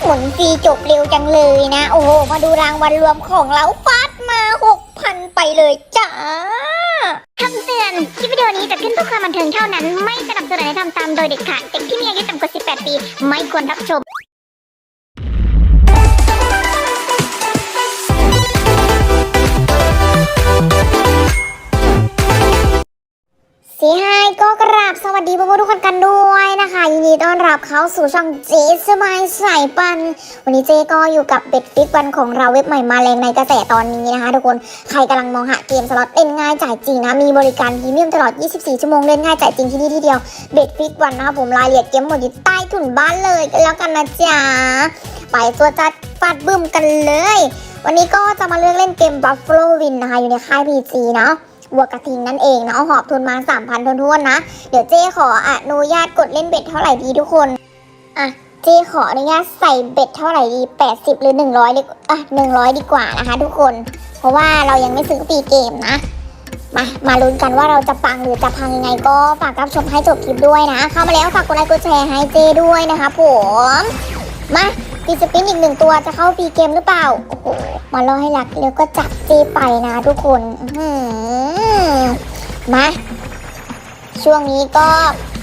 หมุนฟรีจบเร็วจังเลยนะ โอ้โห มาดูรางวัลรวมของเราฟาดมา6,000ไปเลยจ้าคำเตือน คลิปวิดีโอนี้จะขึ้นเพื่อความบันเทิงเท่านั้น ไม่สนับสนุนให้ทำตามโดยเด็ดขาด เด็กที่มีอายุต่ำกว่า 18 ปี ไม่ควรรับชมเสียหายก็กราบสวัสดีพวกทุกคนกันด้วยนะ คะยินดีต้อนรับเข้าสู่ช่องเจสมายสายปัน วันนี้เจก็อยู่กับเบ็ดฟิกวันของเราเว็บใหม่มาแรงในกระแสตอนนี้นะคะทุกคนใครกำลังมองหาเกมสล็อตเล่นง่ายจ่ายจริงนะ มีบริการพรีเมียมตลอด 24 ชั่วโมงเล่นง่ายจ่ายจริงที่นี่ที่เดียวเบ็ดฟิกวันนะคะผมรายละเอียดเกมหมดอยู่ใต้ถุนบ้านเลยกันแล้วกันนะจ๊ะไปตัวจัดฟาดบึ้มกันเลย วันนี้ก็จะมาเลือกเล่นเกม Buffalo Win นะคะอยู่ในค่าย PG เนาะ วัวกระทิงนั่นเองเนาะหอบทุนมา 3,000ทวนทวนนะ เดี๋ยวเจ้ขออนุญาตกดเล่นเบ็ดเท่าไหร่ดีทุกคนอะเจ้ขออนุญาตใส่เบ็ดเท่าไหร่ดี 80 หรือ 100ดีอะ100 ดีกว่านะคะ ทุกคน เพราะว่าเรายังไม่ซื้อฟรีเกมนะมามาลุ้นกันว่าเราจะปังหรือจะพังยังไงก็ฝากรับชมให้จบคลิปด้วยนะ เข้ามาแล้วฝากกดไลค์กดแชร์ให้เจด้วยนะคะผมมา ตีสปินอีกหนึ่งตัวจะเข้าฟรีเกมหรือเปล่า โอ้โห มาล่อให้รักแล้วก็จับเจไปนะทุกคนมา ช่วงนี้ก็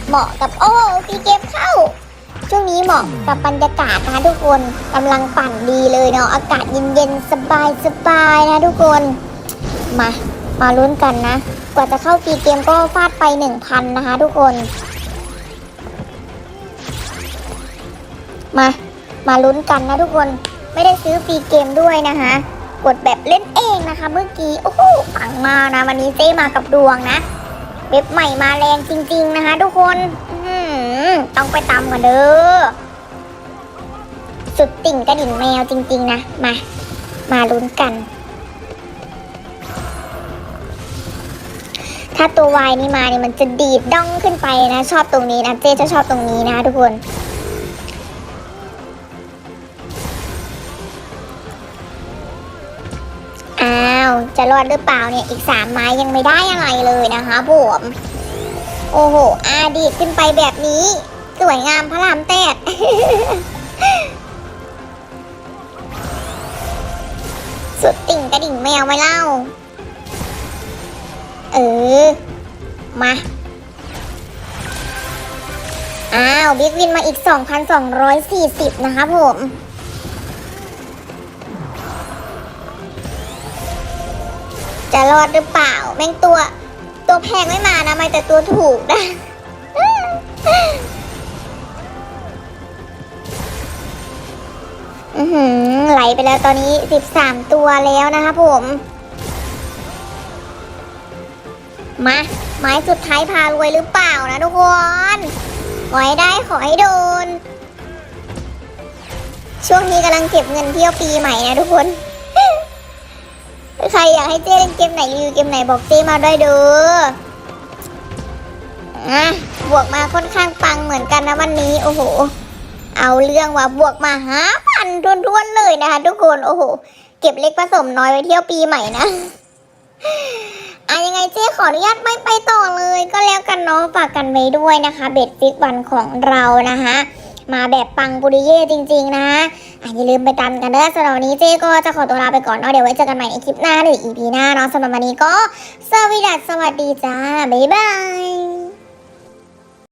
เหมาะกับโอ้ฟรีเกมเข้า ช่วงนี้เหมาะกับบรรยากาศนะทุกคนกำลังปั่นดีเลยเนาะอากาศเย็นๆสบายสบายนะทุกคน มา มาลุ้นกันนะ กว่าจะเข้าฟรีเกมก็ฟาดไป 1,000 นะคะทุกคน มา มาลุ้นกันนะทุกคนไม่ได้ซื้อฟรีเกมด้วยนะคะกดแบบเล่นเองนะคะ เมื่อกี้โอ้โหปังมานะ วันนี้เจ๊มากับดวงนะเว็บใหม่มาแรงจริง ๆ นะคะ ทุกคนต้องไปตามกันเด้อสุดติ่งกระดิ่งแมวจริง ๆ นะ มา มาลุ้นกัน ถ้าตัววายนี่มาเนี่ยมันจะดีดด้องขึ้นไปนะ ชอบตรงนี้นะเจ๊จะชอบตรงนี้นะทุกคน จะรอดหรือเปล่าเนี่ย อีกสามไม้ยังไม่ได้อะไรเลยนะคะผมโอ้โห อาดีดขึ้นไปแบบนี้ สวยงามพระรามแตกสุดติ่งกระดิ่งแมวไหมเล่า เออ มา อ้าว บิ๊กวินมาอีก 2,240 นะคะผม จะรอดหรือเปล่า แม่งตัว ตัวแพงไม่มานะไม่แต่ตัวถูกนะอือหือไหลไปแล้วตอนนี้ 13 ตัวแล้วนะคะผม มาไม้สุดท้ายพารวยหรือเปล่านะทุกคนขอให้ได้ขอให้โดน ช่วงนี้กำลังเก็บเงินเที่ยวปีใหม่นะทุกคน ใครอยากให้เจ๊เล่นเกมไหนรีวิวเกมไหนบอกเจ๊มาด้วยด้ออะบวกมาค่อนข้างปังเหมือนกันนะวันนี้ โอ้โห เอาเรื่องว่าบวกมาห้าพันทวนๆเลยนะคะ ทุกคนโอ้โห เก็บเล็กผสมน้อยไว้เที่ยวปีใหม่นะอะยังไงเจ๊ขออนุญาตไม่ไปต่อเลย ก็แล้วกันเนาะฝากกันไว้ด้วยนะคะ เบ็ดฟิกวันของเรานะคะ มาแบบปังปุริเย่จริง ๆ นะอะอย่าลืมไปตามกันเด้อสำหรับวันนี้เจ๊ก็จะขอตัวลาไปก่อนเนาะเดี๋ยวไว้เจอกันใหม่ในคลิปหน้าหรืออีพีหน้าเนาะสำหรับวันนี้ก็สวัสดีสวัสดีจ้าบ๊ายบาย